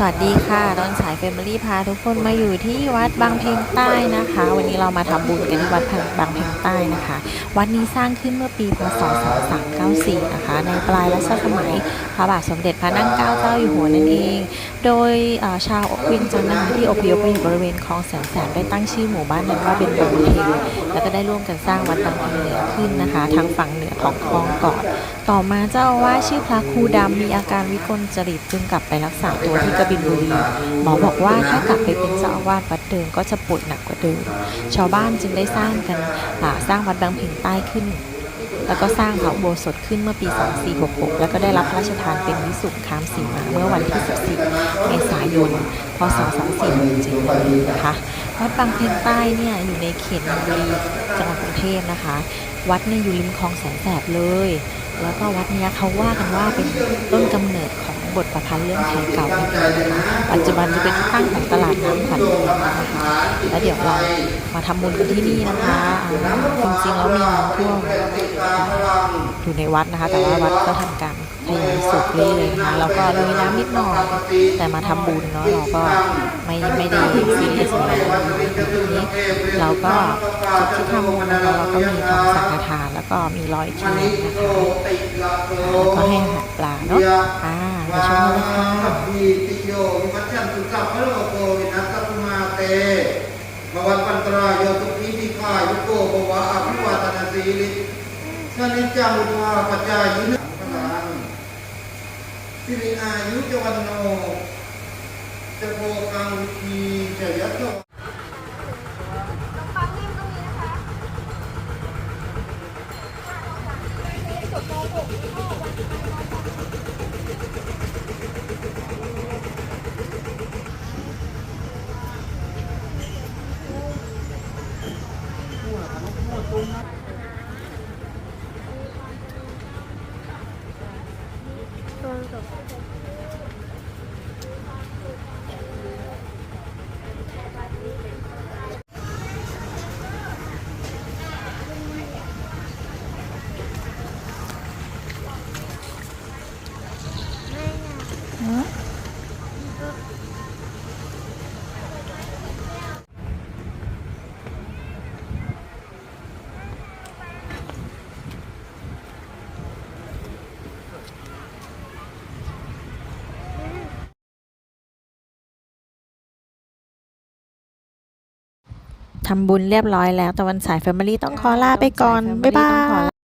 สวัสดีค่ะตอนสายเฟมิลี่พาทุกคนมาอยู่ที่วัดบางเพลงใต้นะคะ วันนี้เรามาทำบุญกันที่วัดบางเพลงใต้นะคะ วัดนี้สร้างขึ้นเมื่อปีพศ 2394 นะคะ ในปลายรัชสมัยพระบาทสมเด็จพระนั่งเกล้าเจ้าอยู่หัวนั่นเองโดยชาวเวิงจันทร์นะคะที่อพยพไปอยู่บริเวณคลองแสนแสบได้ตั้งชื่อหมู่บ้านนั้นว่าเป็นบางเพลแล้วก็ได้ร่วมกันสร้างวัดบางเพลงเหนือขึ้นนะคะ ทางฝั่งเหนือของคลองกอนต่อมาเจ้าอาวาสชื่อพระครูดำมีอาการวิกลจริตจึงกลับไปรักษาตัวที่กบินบุรีหมอบอกว่าถ้ากลับไปเป็นเจ้าอาวาสวัดเดิมก็จะปวยหนักกว่าเดิมชาวบ้านจึงได้สร้างกันสร้างวัดบางเพ็งใต้ขึ้น แล้วก็สร้างพระอุโบสถขึ้นเมื่อปี 2466 แล้วก็ได้รับพระราชทานเป็นวิสุทธิคามสีมาเมื่อวันที่ 14 เมษายน พศ 2467นะคะวัดบางเพ็งใต้เนี่ยอยู่ในเขตนนทบุรีจังหวัดกรุงเทพนะคะ วัดเนี่ยอยู่ริมคลองแสนแสบเลย แล้วก็วัดเนี้ยเขาว่ากันว่าเป็นต้นกำเนิดของบทประพันธ์เรื่องไทยเก่านั่นะคะปัจจุบันจะเป็นที่ตั้งของตลาดน้ำขวัญเมืองนะคะแล้วเดี๋ยวเรามาทำบุญกันที่นี่นะคะจริงๆแล้วมีน้ำท่วม อยู่ในวัดนะคะ แต่ว่าวัดก็ทำการทยอยสูบเรื่อยๆนะคะแล้วก็ลุยน้ำนิดหน่อย แต่มาทำบุญเนาะเราก็ไม่ไม่ได้ซีเรียสอะไรทีนี้เราก็จุดที่ทำบุญนะคะเราก็มีทำสังฆทานแล้วก็มีลอยเทียนนะคะแล้วก็ให้อาหารปลาเนาะอ่าเดี๋ยวชมกันเลยค่ะพีติโยวิมัชชันตุสัพพะโลกวินัสตุมาเตภวันปันตรายโยตุกีติฆายุโกภวะอภิวาตนาสีลิ สนิจจังอุทาปัจจายินะพลังสิริอายุจวันโนจะโกกังวิธีจะยัตโต กับ ทำบุญเรียบร้อยแล้ว แต่วันสายแฟมิลี่ต้องขอลาไปก่อน บ๊ายบาย